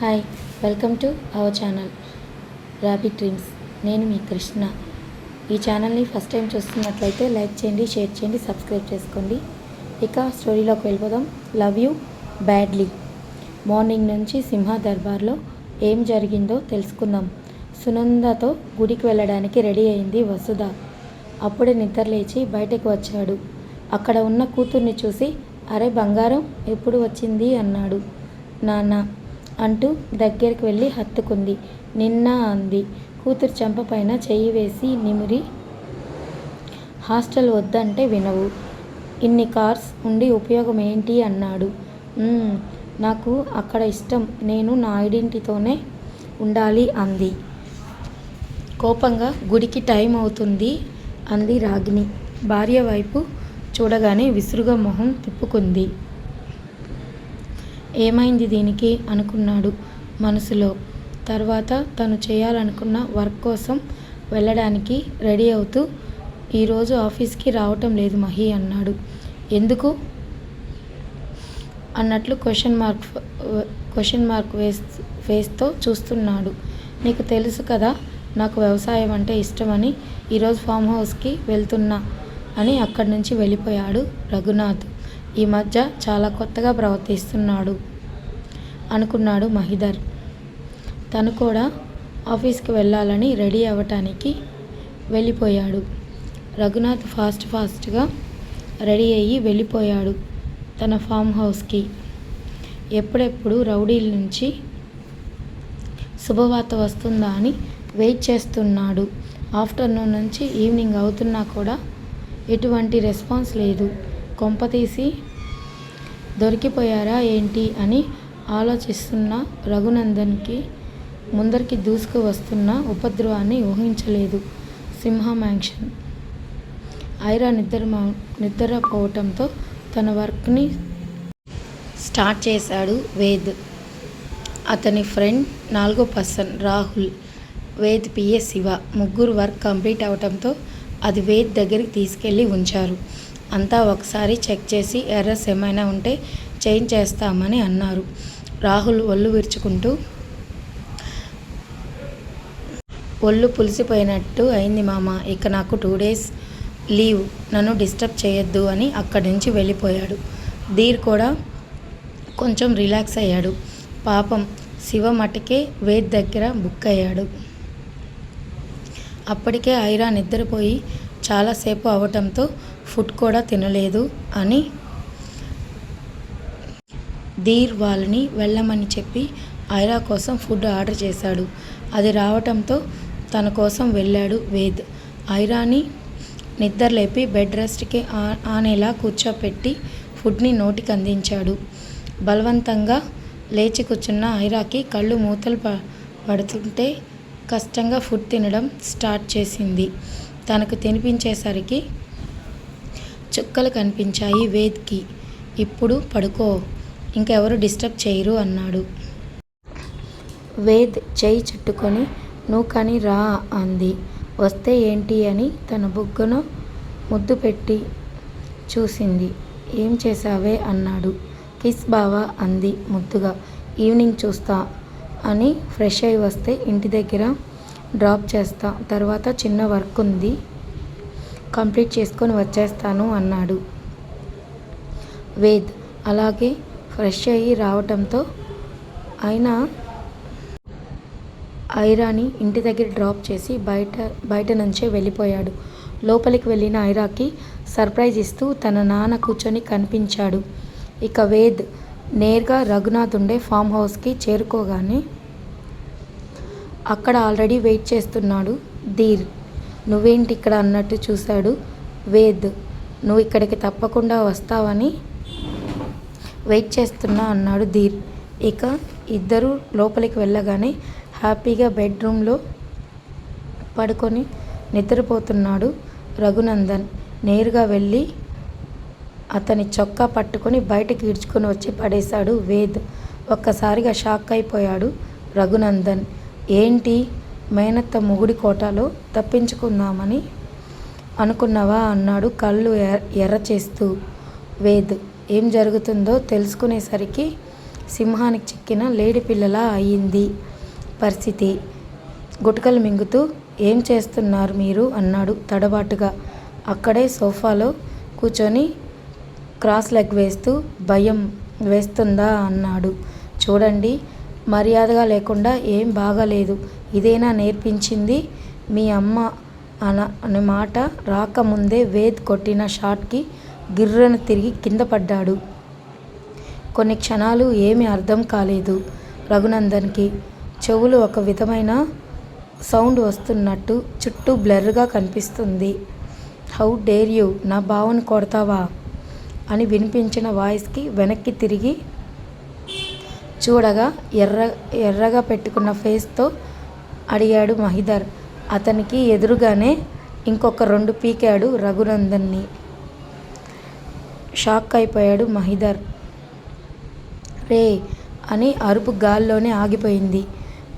Hi welcome to our channel Robby Dreams నేను మీ కృష్ణ. ఈ ఛానల్ని ఫస్ట్ టైం చూస్తున్నట్లయితే లైక్ చేయండి షేర్ చేయండి సబ్స్క్రైబ్ చేసుకోండి. ఇక స్టోరీలోకి వెళ్ళిపోదాం. లవ్ యూ బ్యాడ్లీ మార్నింగ్ నుంచి సింహ దర్బార్లో ఏం జరిగిందో తెలుసుకుందాం. సునందతో గుడికి వెళ్ళడానికి రెడీ అయింది వసుధ. అప్పుడే నిద్రలేచి బయటకు వచ్చాడు. అక్కడ ఉన్న కూతుర్ని చూసి అరే బంగారం ఎప్పుడు వచ్చింది? అన్నాడు. నాన్న అంటూ దగ్గరికి వెళ్ళి హత్తుకుంది. నిన్న అంది. కూతురు చెంప పైన చెయ్యి వేసి నిమిరి హాస్టల్ వద్దంటే వినవు. ఇన్ని కార్స్ ఉండి ఉపయోగం ఏంటి అన్నాడు నాకు అక్కడ ఇష్టం. నేను నా ఐడెంటిటీతోనే ఉండాలి అంది. కోపంగా గుడికి టైం అవుతుంది అంది రాగిని భార్య వైపు చూడగానే విసురుగా మొహం తిప్పుకుంది. ఏమైంది దీనికి? అనుకున్నాడు మనసులో. తర్వాత తను చేయాలనుకున్న వర్క్ కోసం వెళ్ళడానికి రెడీ అవుతూ ఈరోజు ఆఫీస్కి రావటం లేదు మహి అన్నాడు. ఎందుకు? అన్నట్లు క్వశ్చన్ మార్క్ క్వశ్చన్ మార్క్ వేస్ ఫేస్తో చూస్తున్నాడు. నీకు తెలుసు కదా నాకు వ్యవసాయం అంటే ఇష్టమని ఈరోజు ఫామ్ హౌస్కి వెళ్తున్నా అని అక్కడి నుంచి వెళ్ళిపోయాడు రఘునాథ్. ఈ మధ్య చాలా కొత్తగా ప్రవర్తిస్తున్నాడు. అనుకున్నాడు మహిధర్ తను కూడా ఆఫీస్కి వెళ్ళాలని రెడీ అవ్వటానికి వెళ్ళిపోయాడు. రఘునాథ్ ఫాస్ట్ ఫాస్ట్గా రెడీ అయ్యి వెళ్ళిపోయాడు తన ఫామ్ హౌస్కి. ఎప్పుడెప్పుడు రౌడీల నుంచి శుభవార్త వస్తుందా అని వెయిట్ చేస్తున్నాడు. ఆఫ్టర్నూన్ నుంచి ఈవినింగ్ అవుతున్నా కూడా ఎటువంటి రెస్పాన్స్ లేదు. కొంపతీసి దొరికిపోయారా ఏంటి అని ఆలోచిస్తున్న రఘునందన్కి ముందరికి దూసుకు వస్తున్న ఉపద్రవాన్ని ఊహించలేదు సింహ మ్యాంక్షన్ ఐరా నిద్ర నిద్రపోవటంతో తన వర్క్ని స్టార్ట్ చేశాడు వేద్. అతని ఫ్రెండ్ నాలుగో పర్సన్ రాహుల్ వేద్ పిఎస్ శివ ముగ్గురు వర్క్ కంప్లీట్ అవటంతో అది వేద్ దగ్గరికి తీసుకెళ్ళి ఉంచారు. అంతా ఒకసారి చెక్ చేసి ఎర్రస్ ఏమైనా ఉంటే చేంజ్ చేస్తామని అన్నారు. రాహుల్ ఒళ్ళు విరుచుకుంటూ ఒళ్ళు పులిసిపోయినట్టు అయింది మామ ఇక నాకు టూ డేస్ లీవ్ నన్ను డిస్టర్బ్ చేయొద్దు అని అక్కడి నుంచి వెళ్ళిపోయాడు. ధీర్ కూడా కొంచెం రిలాక్స్ అయ్యాడు. పాపం శివ మటుకే వేద్ దగ్గర బుక్ అయ్యాడు. అప్పటికే ఐరా నిద్రపోయి చాలాసేపు అవటంతో ఫుడ్ కూడా తినలేదు అని ధీర్ వాళ్ళని వెళ్ళమని చెప్పి ఐరా కోసం ఫుడ్ ఆర్డర్ చేశాడు. అది రావటంతో తన కోసం వెళ్ళాడు వేద్. ఐరాని నిద్రలేపి బెడ్ రెస్ట్కి ఆ- ఆనేలా కూర్చోపెట్టి ఫుడ్ని నోటికి అందించాడు. బలవంతంగా లేచి కూర్చున్న ఐరాకి కళ్ళు మూతలు ప పడుతుంటే కష్టంగా ఫుడ్ తినడం స్టార్ట్ చేసింది. తనకు తినిపించేసరికి చుక్కలు కనిపించాయి వేద్కి. ఇప్పుడు పడుకో ఇంకెవరు డిస్టర్బ్ చేయరు అన్నాడు. వేద్ చేయి చుట్టుకొని నువ్వు కానీ రా అంది. వస్తే ఏంటి అని తన బుగ్గను ముద్దు పెట్టి చూసింది. ఏం చేసావే అన్నాడు. కిస్ బావా అంది ముద్దుగా. ఈవినింగ్ చూస్తా అని ఫ్రెష్ అయి వస్తే ఇంటి దగ్గర డ్రాప్ చేస్తా. తర్వాత చిన్న వర్క్ ఉంది. కంప్లీట్ చేసుకొని వచ్చేస్తాను అన్నాడు. వేద్ అలాగే ఫ్రెష్ అయ్యి రావటంతో ఆయన ఐరాని ఇంటి దగ్గర డ్రాప్ చేసి బయట బయట నుంచే వెళ్ళిపోయాడు. లోపలికి వెళ్ళిన ఐరాకి సర్ప్రైజ్ ఇస్తూ తన నాన్న కూర్చొని కనిపించాడు. ఇక వేద్ నేరుగా రఘునాథ్ ఉండే ఫామ్ హౌస్కి చేరుకోగానే అక్కడ ఆల్రెడీ వెయిట్ చేస్తున్నాడు ధీర్. నువ్వేంటి ఇక్కడ అన్నట్టు చూశాడు వేద్. నువ్వు ఇక్కడికి తప్పకుండా వస్తావని వెయిట్ చేస్తున్నా అన్నాడు ధీర్. ఇక ఇద్దరు లోపలికి వెళ్ళగానే హ్యాపీగా బెడ్రూమ్లో పడుకొని నిద్రపోతున్నాడు రఘునందన్. నేరుగా వెళ్ళి అతని చొక్కా పట్టుకొని బయటికి ఈడ్చుకొని వచ్చి పడేశాడు వేద్. ఒక్కసారిగా షాక్ అయిపోయాడు రఘునందన్. ఏంటి? మేనత్త మొగుడి కోటాలో తప్పించుకుందామని అనుకున్నావా? అన్నాడు కళ్ళు ఎర్ర చేస్తూ వేద్. ఏం జరుగుతుందో తెలుసుకునేసరికి సింహానికి చిక్కిన లేడి పిల్లలా అయింది. పరిస్థితి. గుటకలు మింగుతూ ఏం చేస్తున్నారు మీరు? అన్నాడు తడబాటుగా. అక్కడే సోఫాలో కూర్చొని క్రాస్ లెగ్ వేస్తూ భయం వేస్తుందా? అన్నాడు. చూడండి మర్యాదగా లేకుండా ఏం బాగాలేదు. ఇదేనా నేర్పించింది? మీ అమ్మ అన అనే మాట రాకముందే వేద్ కొట్టిన షాట్కి గిర్రన తిరిగి కింద పడ్డాడు. కొన్ని క్షణాలు ఏమీ అర్థం కాలేదు రఘునందన్కి. చెవులు ఒక విధమైన సౌండ్ వస్తున్నట్టు చుట్టూ బ్లర్గా కనిపిస్తుంది. How dare you? నా బావని కొడతావా? అని వినిపించిన వాయిస్కి వెనక్కి తిరిగి చూడగా ఎర్ర ఎర్రగా పెట్టుకున్న ఫేస్తో అడిగాడు మహిదర్. అతనికి ఎదురుగానే ఇంకొక రెండు పీకాడు రఘునందన్ని. షాక్ అయిపోయాడు మహిదర్. రే అని అరుపు గాల్లోనే ఆగిపోయింది.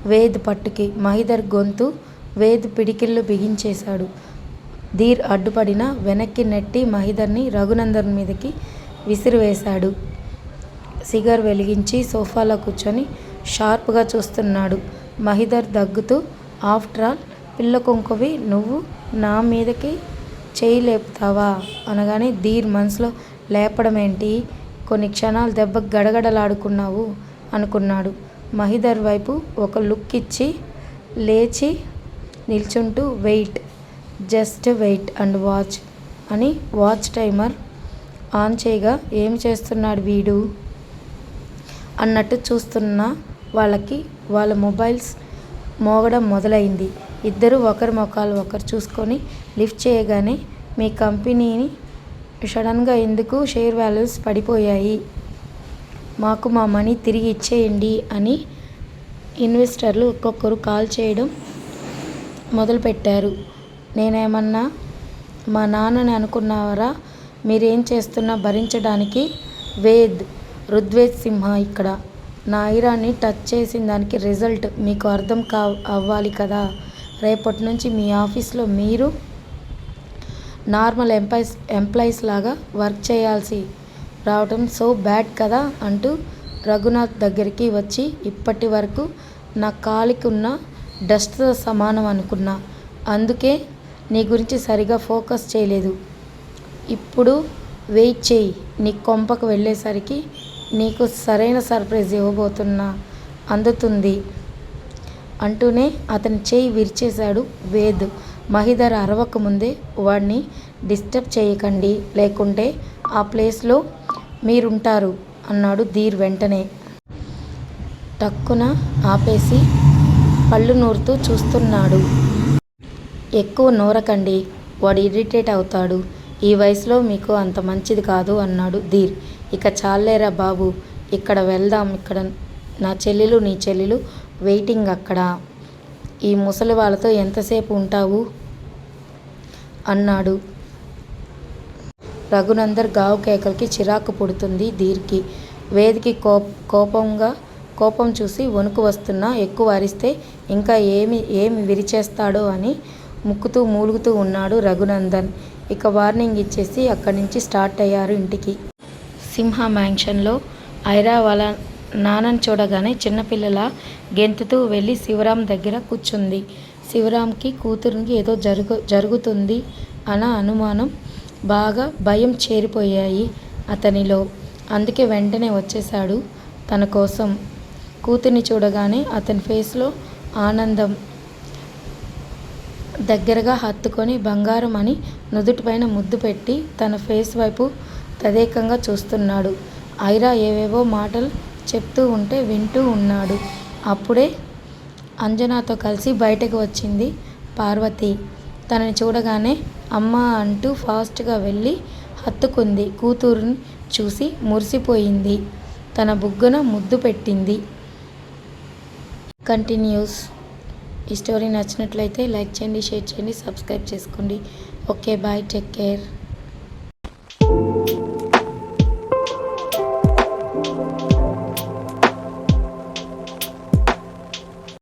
వేద్ పట్టుకి మహిదర్ గొంతు వేద్ పిడికిళ్ళు బిగించేశాడు. ధీర్ అడ్డుపడిన వెనక్కి నెట్టి మహిదర్ని రఘునందన్ మీదకి విసిరివేశాడు. సిగర్ వెలిగించి సోఫాలో కూర్చొని షార్ప్గా చూస్తున్నాడు. మహిదర్ దగ్గుతూ ఆఫ్టర్ ఆల్ పిల్ల కొంకవి నువ్వు నా మీదకి చేయి లేపుతావా? అనగానే ధీర్ మనసులో లేపడం ఏంటి? కొన్ని క్షణాలు దెబ్బ గడగడలాడుకున్నావు అనుకున్నాడు. మహిదర్ వైపు ఒక లుక్ ఇచ్చి లేచి నిల్చుంటూ wait just wait and watch అని వాచ్ టైమర్ ఆన్ చేయగా ఏం చేస్తున్నాడు వీడు? అన్నట్టు చూస్తున్న వాళ్ళకి వాళ్ళ మొబైల్స్ మోగడం మొదలైంది. ఇద్దరు ఒకరి ముఖాలు ఒకరు చూసుకొని లిఫ్ట్ చేయగానే మీ కంపెనీని సడన్గా ఎందుకు షేర్ వాల్యూస్ పడిపోయాయి? మాకు మా మనీ తిరిగి ఇచ్చేయండి అని ఇన్వెస్టర్లు ఒక్కొక్కరు కాల్ చేయడం మొదలుపెట్టారు. నేనేమన్నా మా నాన్నని అనుకున్నారా మీరేం చేస్తున్నా భరించడానికి? వేద్ రుద్వేద్ సింహ ఇక్కడ. నా ఐరాన్ని టచ్ చేసిన దానికి రిజల్ట్ మీకు అర్థం కా అవ్వాలి కదా? రేపటి నుంచి మీ ఆఫీస్లో మీరు నార్మల్ ఎంప్లాయీస్ ఎంప్లాయీస్ లాగా వర్క్ చేయాల్సి రావటం సో బ్యాడ్ కదా అంటూ రఘునాథ్ దగ్గరికి వచ్చి ఇప్పటి వరకు నా కాలికి ఉన్న డస్ట్తో సమానం అనుకున్నా. అందుకే నీ గురించి సరిగా ఫోకస్ చేయలేదు. ఇప్పుడు వెయిట్ చేయి. నీ కొంపకు వెళ్ళేసరికి నీకు సరైన సర్ప్రైజ్ ఇవ్వబోతున్నా అందుతుంది అంటూనే అతని చేయి విరిచేశాడు వేద్. మహిధర్ అరవక ముందే వాడిని డిస్టర్బ్ చేయకండి. లేకుంటే ఆ ప్లేస్లో మీరుంటారు అన్నాడు ధీర్ వెంటనే. టక్కున ఆపేసి పళ్ళు నూరుతూ చూస్తున్నాడు. ఎక్కువ నూరకండి వాడు ఇరిటేట్ అవుతాడు. ఈ వయసులో మీకు అంత మంచిది కాదు అన్నాడు ధీర్. ఇక చాలేరా బాబు ఇక్కడ వెళ్దాం ఇక్కడ నా చెల్లెలు నీ చెల్లెలు వెయిటింగ్ అక్కడ. ఈ ముసలి వాళ్ళతో ఎంతసేపు ఉంటావు? అన్నాడు. రఘునందర్ గావు కేకలకి చిరాకు పుడుతుంది ధీర్కి వేదికి కోప కోపంగా కోపం చూసి వణుకు వస్తున్నా ఎక్కువ అరిస్తే ఇంకా ఏమి ఏమి విరిచేస్తాడో అని ముక్కుతూ మూలుగుతూ ఉన్నాడు రఘునందన్. ఇక వార్నింగ్ ఇచ్చేసి అక్కడి నుంచి స్టార్ట్ అయ్యారు ఇంటికి. సింహ మ్యాంక్షన్లో ఐరా వాళ్ళ నాన్నని చూడగానే చిన్నపిల్లల గెంతుతూ వెళ్ళి శివరాం దగ్గర కూర్చుంది. శివరాంకి కూతురికి ఏదో జరుగు జరుగుతుంది అన్న అనుమానం బాగా భయం చేరిపోయాయి అతనిలో. అందుకే వెంటనే వచ్చేశాడు తన కోసం. కూతుర్ని చూడగానే అతని ఫేస్లో ఆనందం దగ్గరగా హత్తుకొని బంగారం అని నుదుటిపైన ముద్దు పెట్టి తన ఫేస్ వైపు తదేకంగా చూస్తున్నాడు. ఐరా ఏవేవో మాటలు చెప్తూ ఉంటే వింటూ ఉన్నాడు. అప్పుడే అంజనాతో కలిసి బయటకు వచ్చింది పార్వతి. తనని చూడగానే అమ్మ అంటూ ఫాస్ట్గా వెళ్ళి హత్తుకుంది. కూతురుని చూసి మురిసిపోయింది. తన బుగ్గన ముద్దు పెట్టింది. కంటిన్యూస్ ఈ స్టోరీ నచ్చినట్లయితే లైక్ చేయండి షేర్ చేయండి సబ్స్క్రైబ్ చేసుకోండి. Okay bye take care.